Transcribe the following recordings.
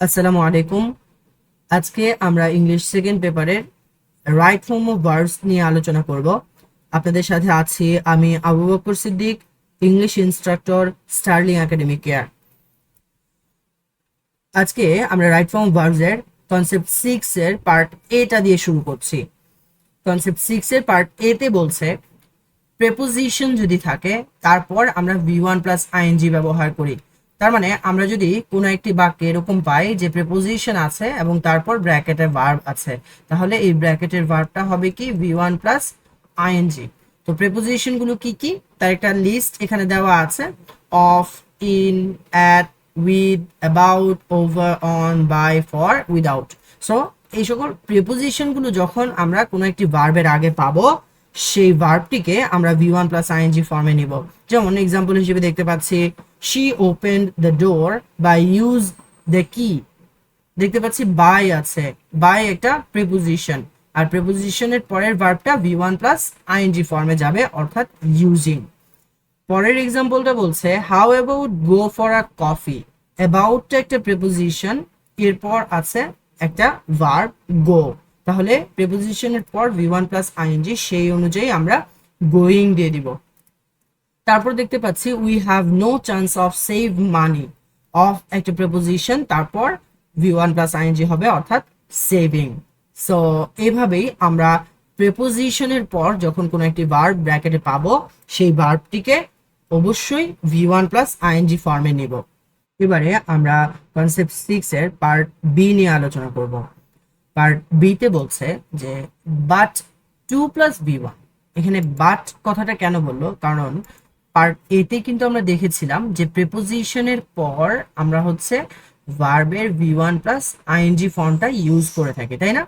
আসসালামু আলাইকুম। আজকে আমরা ইংলিশ সেকেন্ড পেপারের রাইট ফর্ম অফ ভার্বস নিয়ে আলোচনা করব। আপনাদের সাথে আছি আমি Abu Bakar Siddique English instructor Sterling Academy care আজকে আমরা রাইট ফর্ম ভার্বস এর কনসেপ্ট সিক্স এর পার্ট এটা দিয়ে শুরু করছি। কনসেপ্ট সিক্স এর পার্ট এ তে বলছে প্রেপোজিশন যদি থাকে, তারপর আমরা ভি ওয়ান প্লাস আইএনজি ব্যবহার করি। তার মানে আমরা যদি কোনো একটি বাক্যে এরকম পাই যে প্রেপোজিশন আছে এবং তারপর ব্র্যাকেটের ভার্ব আছে, তাহলে এই ব্র্যাকেটের ভার্বটা হবে কি ভি ওয়ান প্লাস আইএনজি তো প্রেপোজিশনগুলো কি কি? তার একটা লিস্ট এখানে দেওয়া আছে of in at with about over on by for without so এই সকল প্রেপোজিশনগুলো যখন আমরা কোনো একটি ভার্বের আগে পাবো সেই ভার্বটিকে আমরা ভি ওয়ান প্লাস আইএনজি ফর্মে নিব। যেমন এক্সাম্পল হিসেবে দেখতে পাচ্ছি she open the door by use the কি দেখতে পাচ্ছি বাই আছে। বাই একটা প্রিপোজিশন আর প্রিপোজিশনের পরের ভার্বটা ভি ওয়ান প্লাস আইএনজি ফর্মে যাবে, অর্থাৎ ইউজিং পরের এক্সাম্পলটা বলছে how about go for a coffee অ্যাবাউটটা একটা প্রিপোজিশন এরপর আছে একটা ভার্ব গো তাহলে প্রিপোজিশনের পর ভি ওয়ান প্লাস আইএনজি সেই অনুযায়ী আমরা গোয়িং দিয়ে দিব। তারপর দেখতে পাচ্ছি we have no chance of save money of একটা প্রিপোজিশন তারপর ভি ওয়ান প্লাস আইএনজি হবে অর্থাৎ সেভিং সো এভাবেই আমরা প্রেপোজিশনের পর যখন কোনো একটি ভার্ব ব্র্যাকেটে পাবো, সেই ভার্বটিকে অবশ্যই ভি ওয়ান প্লাস আইএনজি ফর্মে নিব। এবারে আমরা কনসেপ্ট সিক্স এর পার্ট বি নিয়ে আলোচনা করব। পার্ট বিতে বলছে যে but to plus B one এখানে বাট কথাটা কেন বলল? কারণ পার্ট এতে কিন্তু আমরা দেখেছিলাম যে প্রেপোজিশনের পর আমরা হচ্ছে ভার্বের ভি ওয়ান প্লাস আইএনজি ফর্মটা ইউজ করে থাকি, তাই না?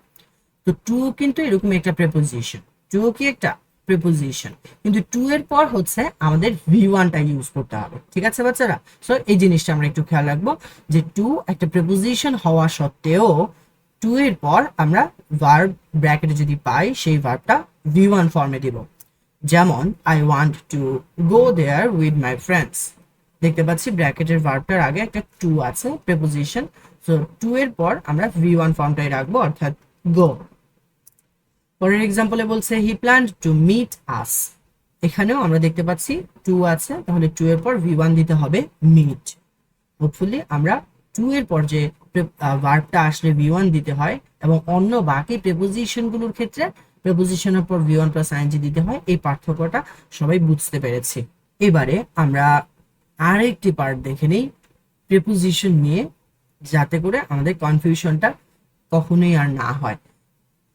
তো টু কিন্তু এরকম একটা প্রেপোজিশন টু কি একটা? প্রেপোজিশন কিন্তু টু এর পর হচ্ছে আমাদের ভি ওয়ানটা ইউজ করতে হবে। ঠিক আছে বাচ্চারা? সো এই জিনিসটা আমরা একটু খেয়াল রাখব যে টু একটা প্রেপোজিশন হওয়া সত্ত্বেও টু এর পর আমরা ভার্ব ব্র্যাকেটে যদি পাই, সেই ভার্বটা ভি ওয়ান ফর্মে দিব। যেমন I want to go there with my friends দেখতে পাচ্ছি ব্র্যাকেটের ভার্বটার আগে একটা টু আছে প্রেপোজিশন সো টু এর পর আমরা ভি ওয়ান ফর্মটাই রাখব, অর্থাৎ গো পরের এক্সাম্পলে বলছে he plan to meet us এখানেও আমরা দেখতে পাচ্ছি টু আছে, তাহলে টু এর পর ভি ওয়ান দিতে হবে মিট হোপফুলি আমরা টু এর পর যে ভার্বটা আসলে ভি ওয়ান দিতে হয় এবং অন্য বাকি প্রেপোজিশনগুলোর ক্ষেত্রে প্রেপোজিশনের পর ভি ওয়ান প্লাস আইনজি দিতে হয়। এই পার্থক্যটা সবাই বুঝতে পেরেছি। এবারে আমরা আরেকটি পার্ট দেখে নিই। প্রেপোজিশন নিয়ে, যাতে করে আমাদের কনফিউশনটা কখনোই আর না হয়।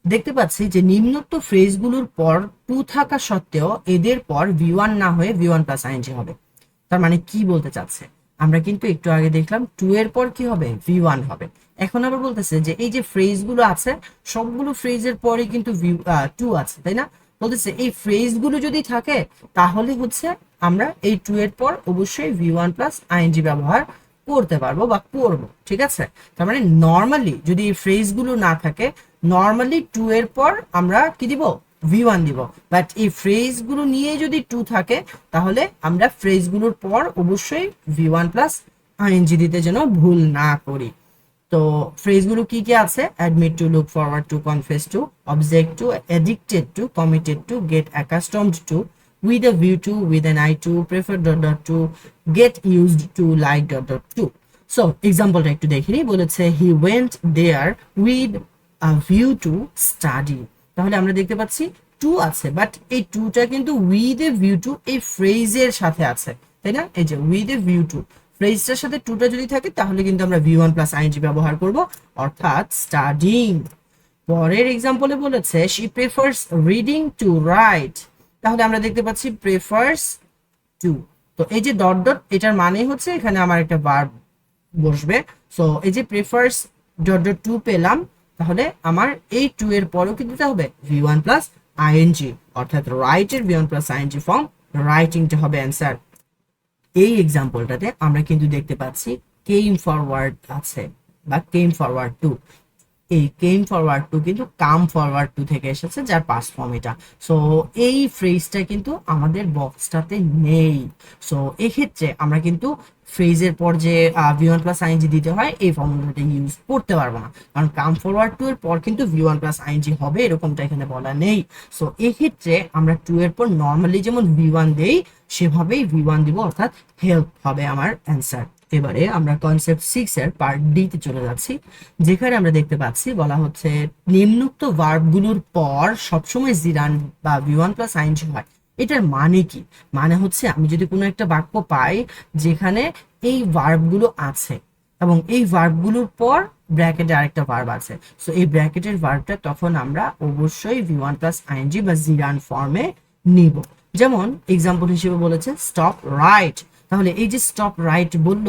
দেখতে পাচ্ছি যে নিম্নোক্ত ফ্রেজগুলোর পর টু থাকা সত্ত্বেও এদের পর ভি ওয়ান না হয়ে ভি ওয়ান প্লাস আইনজি হবে। তার মানে কি বলতে চাচ্ছে? আমরা কিন্তু একটু আগে দেখলাম টু এর পর কি হবে? ভি ওয়ান হবে। এখন আবার বলতেছে যে এই যে ফ্রেজগুলো আছে, সবগুলো ফ্রেজের পরে কিন্তু টু আছে, তাই না? বলতেছে এই ফ্রেজগুলো যদি থাকে, তাহলে হচ্ছে আমরা এই টু এর পর অবশ্যই ভি ওয়ান প্লাস আইএনজি ব্যবহার করতে পারব বা করব, ঠিক আছে? তার মানে নর্মালি যদি এই ফ্রেজগুলো না থাকে নর্মালি টু এর পর আমরা কি দিব? ভি ওয়ান দিব। বাট এই ফ্রেজগুলো নিয়ে যদি টু থাকে, তাহলে আমরা ফ্রেজগুলোর পর অবশ্যই ভি ওয়ান প্লাস আইএনজি দিতে যেন ভুল না করি। তো ফ্রেজগুলো কি কি আছে? Admit to look forward to confess to object to addicted to committed to get accustomed to with a view to with an eye to prefer dot dot to get used to like dot dot to so এক্সাম্পলটা একটু দেখিনি বলেছে he went there with a view to study তাহলে আমরা দেখতে পাচ্ছি two আছে but এই টুটা কিন্তু উইথ এ ভিউ টু এই ফ্রেজের সাথে আছে, তাই না? এই যে উইথ এ ভিউ টু ফ্রেজটার সাথে টুটা যদি থাকে, তাহলে কিন্তু আমরা ভি ওয়ান প্লাস আইনজি ব্যবহার করব, অর্থাৎ স্টাডিং পরের এক্সাম্পলে বলেছে she prefers reading to write তাহলে আমরা দেখতে পাচ্ছি প্রেফার্স টু তো এই যে ডট ডট এটার মানে হচ্ছে এখানে আমার একটা ভার্ব বসবে সো এই যে প্রেফার্স ডট ডট টু পেলাম তাহলে আমার এই টু এর পরেও কি দিতে হবে? ভি ওয়ান প্লাস আইএনজি অর্থাৎ রাইটের V one plus ING form রাইটিংটা হবে অ্যান্সার এই এক্সাম্পলটাতে আমরা কিন্তু দেখতে পাচ্ছি কেইম ফরওয়ার্ড আছে বা কেইম ফরওয়ার্ড টু এই কেম ফরওয়ার্ড টু কিন্তু কাম ফরওয়ার্ড টু থেকে এসেছে যার পাস ফর্ম এটা। সো এই ফ্রেজটা কিন্তু আমাদের বক্সটাতে নেই। সো এক্ষেত্রে আমরা কিন্তু ফ্রেজের পর যে ভি ওয়ান প্লাস আইনজি দিতে হয়, এই ফর্মুলাটা ইউজ করতে পারব না। কারণ কাম ফরওয়ার্ড টু এর পর কিন্তু ভি ওয়ান প্লাস আইনজি হবে, এরকমটা এখানে বলা নেই। সো এক্ষেত্রে আমরা টু এর পর নর্মালি যেমন ভি ওয়ান দেই, সেভাবেই ভি ওয়ান দিব, অর্থাৎ হেল্প হবে আমার অ্যান্সার এবারে আমরা কনসেপ্ট সিক্স এর পার্ট ডি তে চলে যাচ্ছি, যেখানে আমরা দেখতে পাচ্ছি বলা হচ্ছে নিম্নোক্ত ভার্বগুলোর পর সবসময় জিরান বা ভি ওয়ান প্লাস আইনজি হয়। এটার মানে কি? মানে হচ্ছে আমি যদি কোনো একটা বাক্য পাই যেখানে এই ভার্বগুলো আছে এবং এই ভার্বগুলোর পর ব্র্যাকেটে আরেকটা ভার্ব আছে। সো এই ব্র্যাকেটের ভার্বটা তখন আমরা অবশ্যই ভি ওয়ান প্লাস আইনজি বা জিরান ফর্মে নিব। যেমন এক্সাম্পল হিসেবে বলেছে স্টপ রাইট তাহলে এই যে স্টপ রাইট বলল,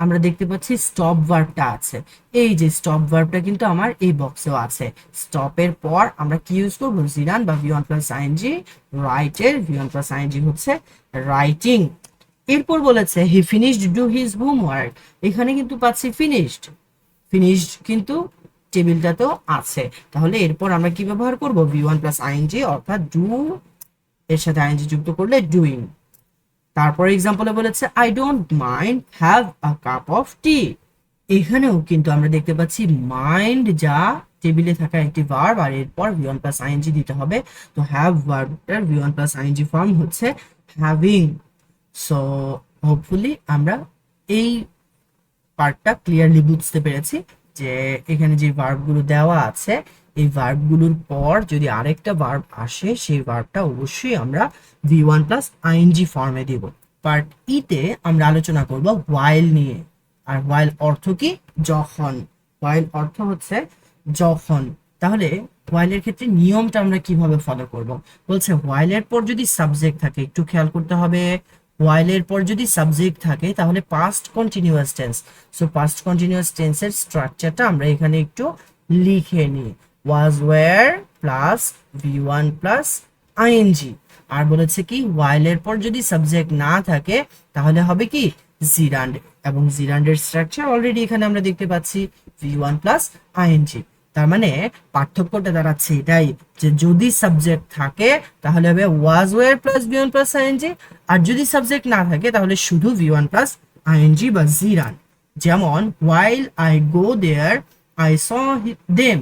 আমরা দেখতে পাচ্ছি স্টপ ভার্বটা আছে। এই যে স্টপ ভার্বটা কিন্তু আমার এই বক্সেও আছে। স্টপের পর আমরা কি ইউজ করব? জিরান বা ভি ওয়ান প্লাস আইনজি রাইটের ভি ওয়ান প্লাস আইনজি হচ্ছে রাইটিং এরপর বলেছে he finished do his homework এখানে কিন্তু পাচ্ছি ফিনিশড ফিনিশড কিন্তু টেবিলটাতেও আছে। তাহলে এরপর আমরা কি ব্যবহার করব? ভি ওয়ান প্লাস আইনজি অর্থাৎ ডু এর সাথে আইনজি যুক্ত করলে ডুইং তারপর এক্সাম্পলে বলেছে I don't mind have a cup of tea এখানেও কিন্তু আমরা দেখতে পাচ্ছি মাইন্ড যা টেবিলে থাকা একটি ভার্ব আর এরপর ভি ওয়ান প্লাস আইএনজি দিতে হবে। তো have ভার্বটার V one plus ING form হচ্ছে হ্যাভিং সো হোপফুলি আমরা এই পার্টটা ক্লিয়ারলি বুঝতে পেরেছি যে এখানে যে ভার্বগুলো দেওয়া আছে এই ভার্বগুলোর পর যদি আরেকটা ভার্ব আসে, সেই ভার্বটা অবশ্যই আমরা ভি ওয়ান প্লাস আইএনজি ফর্মে দিব। পার্ট ইতে আমরা আলোচনা করব ওয়াইল নিয়ে। আর ওয়াইল অর্থ কি? যখন। ওয়াইল অর্থ হচ্ছে যখন। তাহলে ওয়াইলের ক্ষেত্রে নিয়মটা আমরা কীভাবে ফলো করব? বলছে ওয়াইলের পর যদি সাবজেক্ট থাকে, একটু খেয়াল করতে হবে। ওয়াইলের পর যদি সাবজেক্ট থাকে, তাহলে past continuous tense so past continuous টেন্সের স্ট্রাকচারটা আমরা এখানে একটু লিখে নিই। Was were plus V one plus ING আর বলেছে কি ওয়াইলের পর যদি সাবজেক্ট না থাকে, তাহলে হবে কি জিরান্ড এবং জিরান্ডের স্ট্রাকচার অলরেডি এখানে আমরা দেখতে পাচ্ছি ভি ওয়ান প্লাস আইএনজি তার মানে পার্থক্যটা দাঁড়াচ্ছে এটাই, যে যদি সাবজেক্ট থাকে, তাহলে হবে was were plus V one plus ING আর যদি সাবজেক্ট না থাকে, তাহলে শুধু ভি ওয়ান প্লাস আইএনজি বা জিরান যেমন while I go there I saw them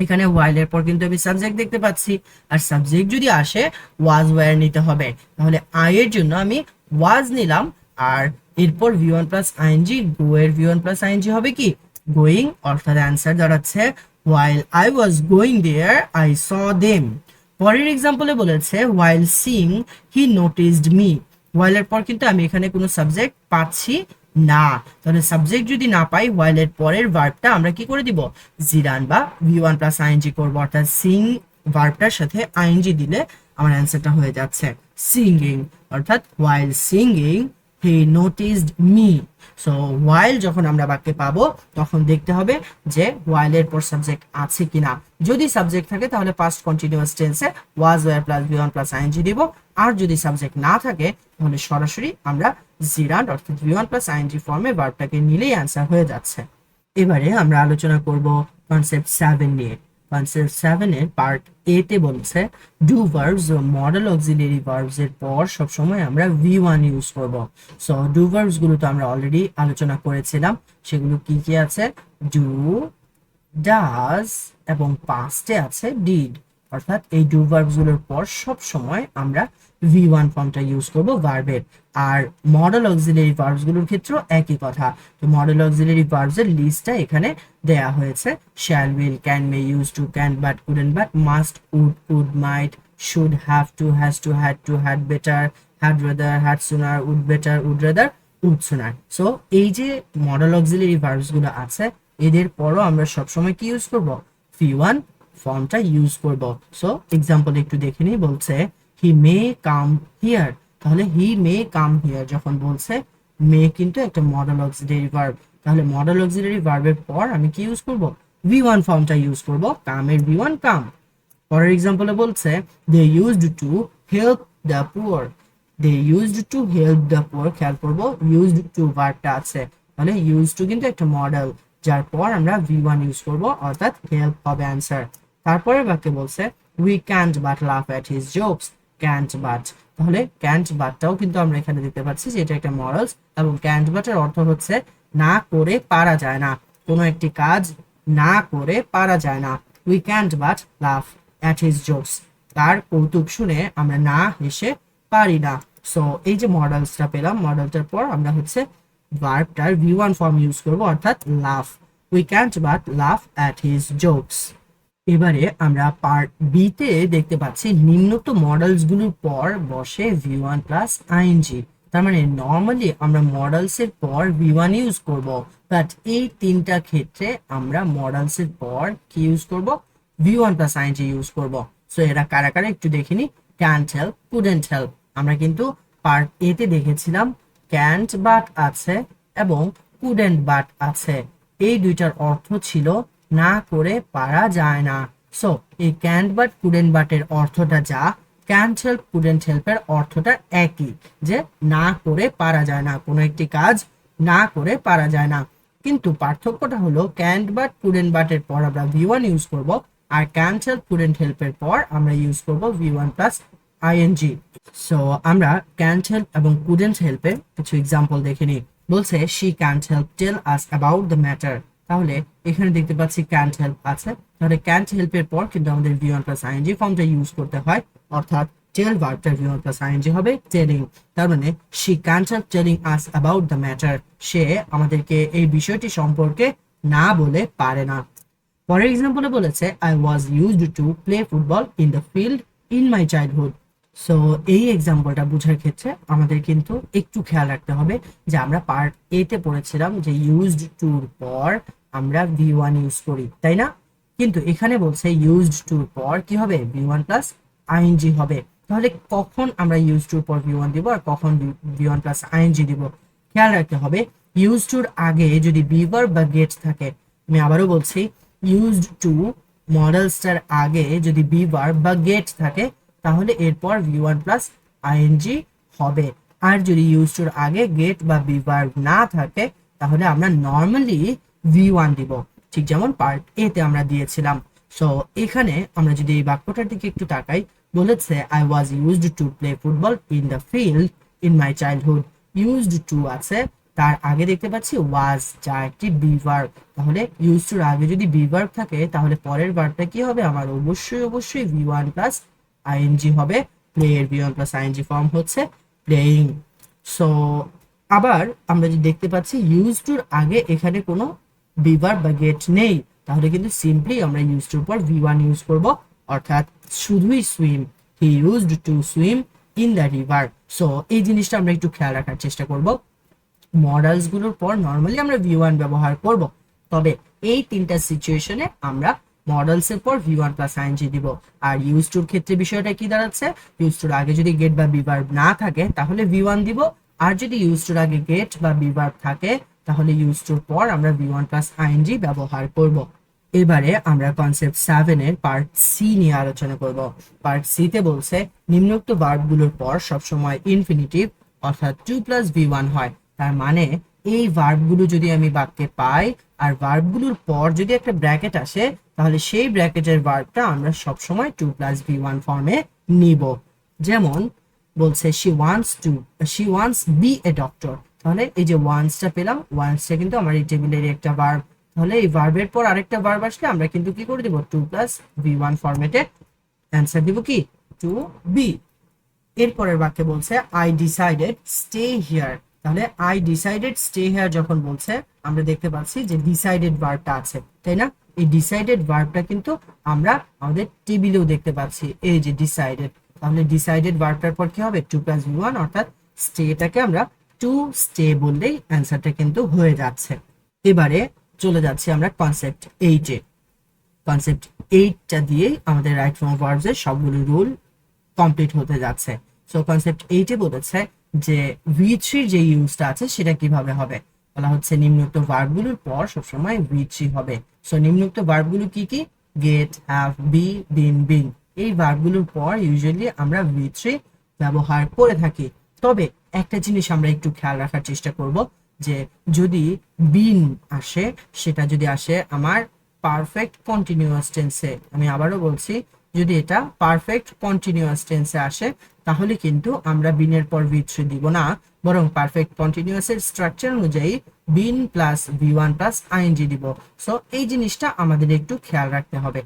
এখানে ওয়াইল এর পর কিন্তু আমি সাবজেক্ট দেখতে পাচ্ছি। আর সাবজেক্ট যদি আসে ওয়াজ ওয়ার নিতে হবে। তাহলে আই এর জন্য আমি ওয়াজ নিলাম। আর এরপর V one plus ING go এর ভি ওয়ান প্লাস আইএনজি হবে কি? গোয়িং অর্থাৎ অ্যান্সার দাঁড়াচ্ছে while I was going there I saw them পরের এক্সাম্পলে বলেছে while sing he noticed me ওয়াইলের পর কিন্তু আমি এখানে কোনো সাবজেক্ট পাচ্ছি না। তাহলে সাবজেক্ট যদি না পাই ওয়াইলের পরের ভার্বটা আমরা কি করে দিব? জিরান বা ভি ওয়ান প্লাস আইএনজি করব। অর্থাৎ সিং ভার্বটার সাথে আইএনজি দিলে আমার অ্যান্সারটা হয়ে যাচ্ছে সিঙ্গিং অর্থাৎ while singing he noticed me so while যখন আমরা বাক্যে পাবো, তখন দেখতে হবে যে ওয়াইলের পর সাবজেক্ট আছে কিনা। যদি সাবজেক্ট থাকে, তাহলে পাস্ট কন্টিনিউয়াস টেন্সে was were plus V one plus ING দিব। আর যদি সাবজেক্ট না থাকে, তাহলে সরাসরি আমরা জিরান্ড অর্থাৎ ভি ওয়ান প্লাস আইএনজি ফর্মে ভার্বটাকে নিলেই অ্যান্সার হয়ে যাচ্ছে। এবারে আমরা আলোচনা করব কনসেপ্ট সেভেন নিয়ে। কনসেপ্ট সেভেন এর পার্ট এ তে বলছে ডু ভার্বস ও মডেল অক্সিলারি ভার্বস এর পর সবসময় আমরা ভি ওয়ান ইউজ করব। সো ডু ভার্বসগুলো তো আমরা অলরেডি আলোচনা করেছিলাম। সেগুলো কি কি আছে? ডু ডাজ এবং পাস্টে আছে ডিড অর্থাৎ এই ডু ভার্বসগুলোর পর সব সময় আমরা ভি ওয়ান ফর্মটা ইউজ করব ভার্বের আর মডেল অক্সিলারি ভার্বসগুলোর ক্ষেত্রেও একই কথা। তো মডেল অক্সিলারি ভার্বসের লিস্টটা এখানে দেয়া হয়েছে। Shall will can may use to can but couldn't but must would would might should have to has to had to had better had rather had sooner would better would rather would sooner so এই যে modal auxiliary ভার্বসগুলো আছে, এদের পরও আমরা সবসময় কি use করব? V one ফর্মটা ইউজ করব। সো এক্সাম্পল একটু দেখে নিই, বলছে হি মে কাম হিয়ার তাহলে হি মে কাম হিয়ার যখন বলছে মে কিন্তু একটা মডেল অক্সিলারি ভার্ব তাহলে মডেল অক্সিলারি ভার্বের পর আমি কি ইউজ করব? ভি ফর্মটা ইউজ করব কামের ভি ওয়ান কাম পরের এক্সাম্পলে বলছে they used to help the poor they used to help the poor খেয়াল করব ইউজড টু ভার্বটা আছে। তাহলে ইউজ টু কিন্তু একটা মডেল যার পর আমরা ভি ওয়ান ইউজ করব, অর্থাৎ হেল্প হবে অ্যান্সার তারপরে বাক্যে বলছে we can't but laugh at his jokes can't but তাহলে ক্যান্ট বাটটাও কিন্তু আমরা এখানে দেখতে পাচ্ছি যে এটা একটা মরালস এবং ক্যান্ট বাটের অর্থ হচ্ছে না করে পারা যায় না। কোনো একটি কাজ না করে পারা যায় না। We can't but laugh at his jokes তার কৌতুক শুনে আমরা না হেসে পারি না। সো এই যে মডেলসটা পেলাম মডেলটার পর আমরা হচ্ছে ভার্বটার ভি ওয়ান ফর্ম ইউজ করব, অর্থাৎ laugh we can't but laugh at his jokes এবারে আমরা পার্ট বি তে দেখতে পাচ্ছি নিম্নোক্ত মডেলসগুলোর পর বসে ভি ওয়ান প্লাস আইএনজি তার মানে নর্মালি আমরা মডেলস এর পর ভি ওয়ান ইউজ করব বাট এই তিনটা ক্ষেত্রে আমরা মডেলস এর পর কি ইউজ করব? V one plus ING use করব। সো এরা কারা কারা একটু দেখিনি ক্যান্ট হেল্প কুডেন্ট হেল্প আমরা কিন্তু পার্ট এ তে দেখেছিলাম ক্যান্ট বাট আছে এবং কুডেন্ট বাট আছে। এই দুইটার অর্থ ছিল না করে পারা যায় না। সো এই ক্যান্ট বাট কুডেন্ট বাটের অর্থটা যা ক্যান্ট হেল্প কুডেন্ট হেল্পের অর্থটা একই, যে না করে পারা যায় না। কোনো একটি কাজ না করে পারা যায় না। কিন্তু পার্থক্যটা হলো ক্যান্ট বাট কুডেন্ট বাটের পর আমরা ভি ওয়ান ইউজ করব, আর ক্যান্ট হেল্প কুডেন্ট হেল্পের পর আমরা ইউজ করব V one plus ING so আমরা ক্যান্ট হেল্প এবং কুডেন্ট হেল্পের কিছু এক্সাম্পল দেখে নিই। বলছে she can't help tell us about the matter তাহলে এখানে দেখতে পাচ্ছি ক্যান্ট হেল্প আছে। তাহলে ক্যান্ট হেল্পের পর কিন্তু আমাদের ভি ওয়ান প্লাস আইএনজি ফর্মটা ইউজ করতে হয়। অর্থাৎ টেল ভার্বটার ভি ওয়ান প্লাস আইএনজি হবে টেলিং তার মানে she can't help telling us about the matter সে আমাদেরকে এই বিষয়টি সম্পর্কে না বলে পারে না। পরের এক্সাম্পলে বলেছে I was used to play football in the field in my childhood so এই এক্সাম্পলটা বোঝার ক্ষেত্রে আমাদের কিন্তু একটু খেয়াল রাখতে হবে যে আমরা পার্ট এ তে পড়েছিলাম যে ইউজড টুর পর আমরা ভি ওয়ান ইউজ করি, তাই না? কিন্তু এখানে বলছে ইউজড টুর পর কি হবে? ভি ওয়ান প্লাস আইএনজি হবে। তাহলে কখন আমরা ইউজ টুর পর ভি ওয়ান দিব আর কখন ভি ওয়ান প্লাস আইএনজি দিব? খেয়াল রাখতে হবে ইউজ টুর আগে যদি বিভার বা গেট থাকে, আমি আবারও বলছি ইউজড টু মডেলসটার আগে যদি বিভার বা গেট থাকে, তাহলে এরপর ভি ওয়ান প্লাস আইএনজি হবে। আর যদি ইউজ টুর আগে গেট বা বিভার না থাকে, তাহলে আমরা নর্মালি ভি ওয়ান দিব। ঠিক যেমন পার্ট এ তে আমরা দিয়েছিলাম। সো এখানে আমরা যদি এই বাক্যটার দিকে একটু তাকাই, বলেছে I was used to play football in the field in my childhood used to আছে। তার আগে দেখতে পাচ্ছি ওয়াজ যা একটি বিভার তাহলে ইউজ টুর আগে যদি বিভার থাকে, তাহলে পরের বারটা কি হবে? আমার অবশ্যই অবশ্যই ভি ওয়ান প্লাস আইএনজি হবে। প্লে এর V one plus ING form হচ্ছে প্লেয়িং সো আবার আমরা যদি দেখতে পাচ্ছি ইউজ টুর আগে এখানে কোনো বিভার বা গেট নেই, তাহলে কিন্তু সিম্পলি আমরা ইউজ টুর পর ভি ওয়ান ইউজ করব। অর্থাৎ শুধুই swim he used to swim in the river so এই জিনিসটা আমরা একটু খেয়াল রাখার চেষ্টা করব। মডেলসগুলোর পর নর্মালি আমরা ভি ওয়ান ব্যবহার করব। তবে এই তিনটা সিচুয়েশনে আমরা মডেলস এর পর ভি ওয়ান প্লাস আইএনজি দিব। আর ইউজ টুর ক্ষেত্রে বিষয়টা কি দাঁড়াচ্ছে? ইউজ টুর আগে যদি গেট বা বিভার না থাকে, তাহলে ভি ওয়ান দিব। আর যদি ইউজ টুর আগে গেট বা বিভার থাকে তাহলে ইউজ টুর পর আমরা ভি ওয়ান প্লাস আইএনজি ব্যবহার করব। এবারে আমরা কনসেপ্ট সেভেন এর পার্ট সি নিয়ে আলোচনা করব। পার্ট সি তে বলছে, নিম্নোক্ত ভার্বগুলোর পর সবসময় ইনফিনিটিভ অর্থাৎ টু প্লাস ভি ওয়ান হয়। তার মানে এই ভার্বগুলো যদি আমি বাক্যে পাই আর ভার্বগুলোর পর যদি একটা ব্র্যাকেট আসে, তাহলে সেই ব্র্যাকেটের ভার্বটা আমরা সবসময় টু প্লাস ভি ওয়ান ফর্মে নিব। যেমন বলছে she wants to she wants be a doctor তাহলে এই যে ওয়ান্সটা পেলাম ওয়ান্সটা কিন্তু আমার এই টেবিলের একটা ভার্ব তাহলে এই ভার্বের পর আরেকটা ভার্ব আসলে আমরা কিন্তু কি করে দিব? টু প্লাস ভি ওয়ান ফর্মেটে অ্যান্সার দিব কি? টু বি এরপরের বাক্যে বলছে আই ডিসাইডেড স্টে হিয়ার তাহলে আই ডিসাইডেড স্টে হিয়ার যখন বলছে, আমরা দেখতে পাচ্ছি যে ডিসাইডেড ভার্বটা আছে, তাই না? এই ডিসাইডেড ভার্বটা কিন্তু আমরা আমাদের টেবিলেও দেখতে পাচ্ছি, এই যে ডিসাইডেড তাহলে ডিসাইডেড ভার্বটার পর কি হবে? টু প্লাস ভি ওয়ান অর্থাৎ স্টেটাকে আমরা টু স্টে বললেই অ্যান্সারটা কিন্তু হয়ে যাচ্ছে। এবারে চলে যাচ্ছি আমরা কনসেপ্ট এইটে কনসেপ্ট এইটটা দিয়েই আমাদের রাইট ফর্ম ভার্বস এর সবগুলো রুল কমপ্লিট হতে যাচ্ছে। সো কনসেপ্ট এইটে বলেছে যে ভি থ্রির যে ইউজটা আছে সেটা কীভাবে হবে? বলা হচ্ছে নিম্নোক্ত ভার্বগুলোর পর সবসময় ভি থ্রি হবে। সো নিম্নোক্ত ভার্বগুলো কি কি? Get have be been been এই ভার্বগুলোর পর ইউজুয়ালি আমরা ভি থ্রি ব্যবহার করে থাকি। তবে একটা জিনিস আমরা একটু খেয়াল রাখার চেষ্টা করব, যে যদি বিন আসে, সেটা যদি আসে আমার পারফেক্ট কন্টিনিউয়াস টেন্সে আমি আবারও বলছি, যদি এটা পারফেক্ট কন্টিনিউয়াস টেন্সে আসে, তাহলে কিন্তু আমরা বিনের পর ভি থ্রি দিব না, বরং পারফেক্ট কন্টিনিউয়াস এর স্ট্রাকচার অনুযায়ী been plus V one plus ING দিব। সো এই জিনিসটা আমাদের একটু খেয়াল রাখতে হবে।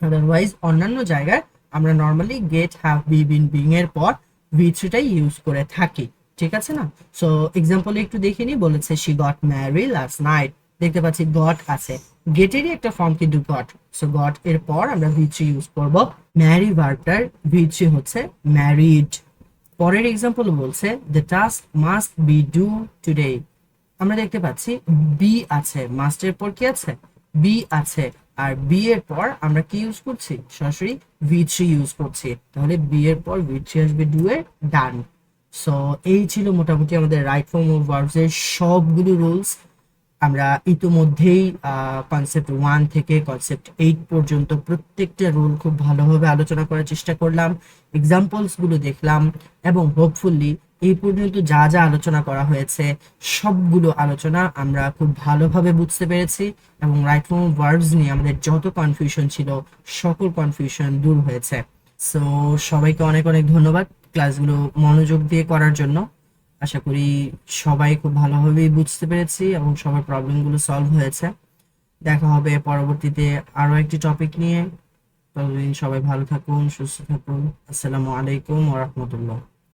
আদারওয়াইজ অন্যান্য জায়গায় আমরা normally get have be been being এর পর থ্রিটাই ইউজ করে থাকি, ঠিক আছে না? সো এক্সাম্পল একটু দেখে নি বলেছে she got marry last night দেখতে পাচ্ছি গট আছে। গেটেরই একটা ফর্ম কিন্তু গট সো গট এর পর আমরা ভি থ্রি ইউজ করব ম্যারি ভার্বটার ভি থ্রি হচ্ছে ম্যারিড পরের এক্সাম্পল বলছে the task must be do today আমরা দেখতে পাচ্ছি বি আছে মাস্টের পর কি আছে? বি আছে। আর বি এর পর আমরা কি ইউজ করছি? সরাসরি ভি থ্রি ইউজ করছি। তাহলে বি এর পর ভি থ্রি আসবে ডু এর ডান সো এই ছিল মোটামুটি আমাদের রাইট ফর্ম অফ ভার্বস এর সবগুলো রুলস আমরা ইতিমধ্যেই কনসেপ্ট ওয়ান থেকে কনসেপ্ট এইট পর্যন্ত প্রত্যেকটা রুল খুব ভালোভাবে আলোচনা করার চেষ্টা করলাম। এক্সাম্পলসগুলো দেখলাম এবং হোপফুলি এই পর্যন্ত যা যা আলোচনা করা হয়েছে, সবগুলো আলোচনা আমরা খুব ভালোভাবে বুঝতে পেরেছি এবং রাইট ফর্ম ভার্বস নিয়ে আমাদের যত কনফিউশন ছিল, সকল কনফিউশন দূর হয়েছে। সো সবাইকে অনেক অনেক ধন্যবাদ ক্লাসগুলো মনোযোগ দিয়ে করার জন্য। আশা করি সবাই খুব ভালোভাবেই বুঝতে পেরেছি এবং সবার প্রবলেমগুলো সলভ হয়েছে। দেখা হবে পরবর্তীতে আরও একটি টপিক নিয়ে। ততদিন সবাই ভালো থাকুন, সুস্থ থাকুন। আসসালামু আলাইকুম ওয়া রাহমাতুল্লাহ।